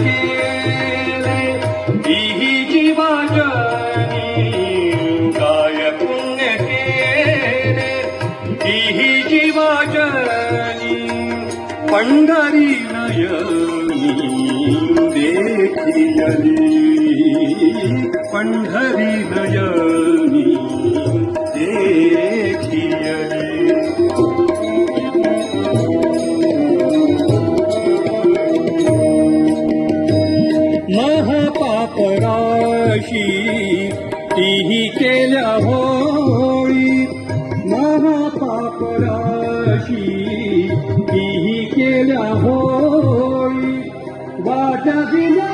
केले ही जीवाजनी काय पुण्य केले. ही जीवाजनी पंढरी नयनी देखियली पंढरी नयनी. तीही केल्या होळी महापापराशी तीही केल्या होळी वाट दिल्या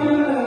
Amen.